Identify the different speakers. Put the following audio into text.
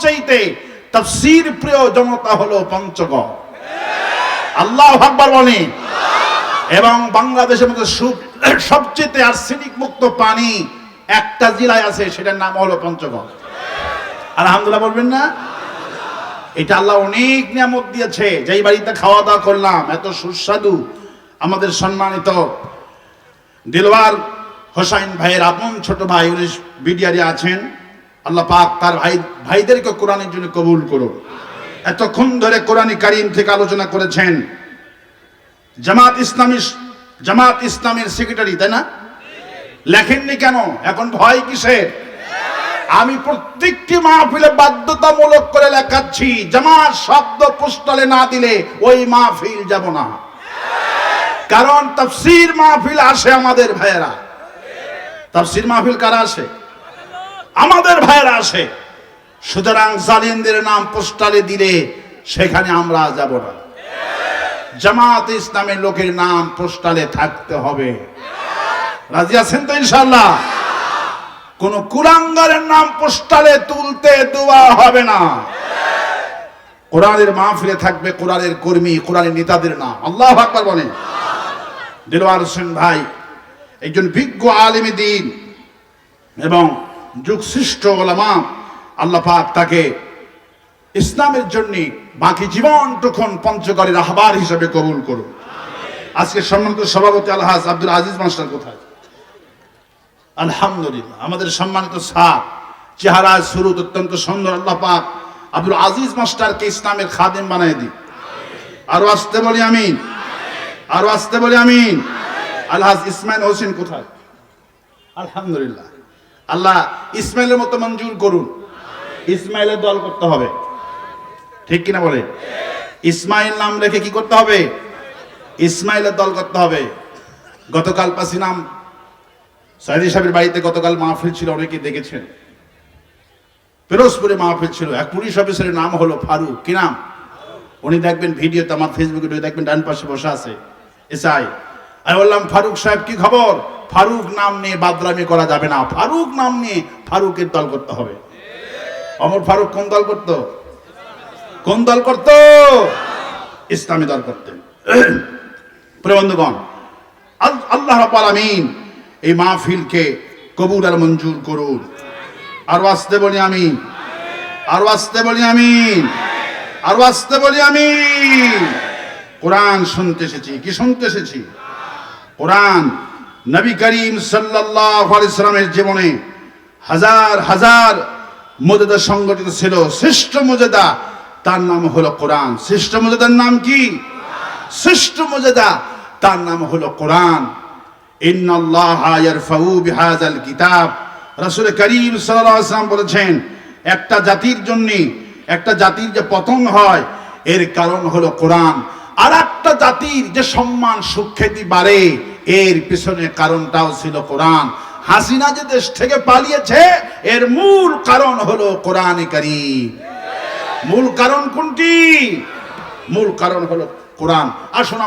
Speaker 1: সবচেয়ে তফসির প্রিয় জনতা হলো পঞ্চগড়। আল্লাহ আকবার বলে। এবং বাংলাদেশের মধ্যে সবচেয়ে আর্সেনিক মুক্ত পানি একটা জেলায় আছে, সেটার নাম হলো পঞ্চগড়। আলহামদুলিল্লাহ বলবেন না? এটা আল্লাহ অনেক নিয়ামত দিয়েছে। যেই বাড়িতে খাওয়া দাওয়া করলাম, এত সুস্বাদু, আমাদের সম্মানিত দিলওয়ার হোসাইন ভাইয়ের আপন ছোট ভাই উনি বিডিআরে আছেন। আল্লাহ পাক তার ভাই, ভাইদেরকে কোরআনের জন্য কবুল করুন। এতক্ষণ ধরে কোরআন কারিম থেকে আলোচনা করেছেন। জামাত ইসলামী, জামাত ইসলামের সেক্রেটারি, তাই না? লেখেননি কেন? এখন ভয় কিসের? আমি প্রত্যেকটি মাহফিলে বাধ্যতামূলক করে লেখাচ্ছি, জামাত শব্দ পোস্টালে না দিলে ওই মাহফিল যাব না। কারণ তাফসির মাহফিল আসে আমাদের ভাইয়েরা। তাফসির মাহফিল কারা আসে? আমাদের ভাইয়েরা আসে। সুতরাং জালিমদের নাম পোস্টালে দিলে সেখানে আমরা যাব না। জামাত ইসলামের লোকের নাম পোস্টালে থাকতে হবে। রাজি আছেন তো ইনশাল্লাহ কোন কুলাঙ্গারের নাম পোস্টালে তুলতে দেওয়া হবে না। কোরআনের মাহফিলে থাকবে কোরআনের কর্মী, কোরআনের নেতাদের নাম। আল্লাহ আকবার বলেন। দিলওয়ার হোসেন ভাই একজন বিজ্ঞ আলিমী দিন এবং যুগসৃষ্ট ওলামা, আল্লাহ পাক তাকে ইসলামের জন্য বাকি জীবন জীবনটুকুন পঞ্চগড়ের আহবার হিসেবে কবুল করুন। আজকে সম্মানিত সভাপতি আলহাজ আব্দুল আজিজ মাস্টার কোথায়? আলহামদুলিল্লাহ, আমাদের সম্মানিত স্যার, চেহারা সুরুত অত্যন্ত সুন্দর, আল্লাহ পাক আব্দুল আজিজ মাস্টারকে ইসলামের খাদেম বানাই দিই আরও আসতে বলি আমিন। আরও আসতে বলি আমিন। আলহাজ ইসমাইল হোসেন কোথায়? আলহামদুলিল্লাহ। আল্লাহ ইসমাইলের মতো মঞ্জুর করুন। ইসমাইলের দল করতে হবে। ঠিক কিনা বলে? ইসমাইল নাম রেখে কি করতে হবে? ইসমাইলের দল করতে হবে। গতকাল পাসি নাম সাইদি সাহেবের বাড়িতে গতকাল মাহফিল ছিল অনেকে দেখেছেন। ফিরোজপুরে মাহফিল ছিল। এক পুলিশ অফিসারের নাম হলো ফারুক। কি নাম? উনি দেখবেন ভিডিওতে, আমার ফেসবুকে দেখবেন, ডান পাশে বসে আছে। এসআই। আমি বললাম, ফারুক সাহেব, কি খবর? ফারুক নাম নিয়ে বাদরামি করা যাবে না। ফারুক নাম নিয়ে ফারুকের দল করতে হবে। অমর ফারুক কোন দল করতো? কোন দল করতো? ইসলামী দল করতেন। প্রিয় বন্ধুগণ আল্লাহ আলামিন এই মাহফিলকে কবুল আর মঞ্জুর করুন। আর আসতে বলি আমি আর আসতে বলি আমি আর আসতে বলি আমি কোরআন শুনতে এসেছি। কি শুনতে এসেছি? কোরআন নবী করিম সাল্লামের জীবনে হাজার হাজার মর্যাদা সংগঠিত ছিল। শ্রেষ্ঠ মর্যাদা তার নাম হলো কোরআন। শ্রেষ্ঠ মর্যাদার নাম কি? শ্রেষ্ঠ মর্যাদা তার নাম হলো কোরআন। কিতাব। রাসূল করিম আলাইহি বলেছেন, একটা জাতির জন্য, একটা জাতির যে পতন হয়, এর কারণ হলো কোরআন। আর একটা জাতির যে সম্মান, সুখ্যাতি বাড়ে এর পিছনে কারণটাও ছিল কোরআন। হাসিনা যে দেশ থেকে পালিয়েছে, এর মূল কারণ হলো কোরআন কারি মূল কারণ কোনটি? মূল কারণ হলো কোরআন। আসুন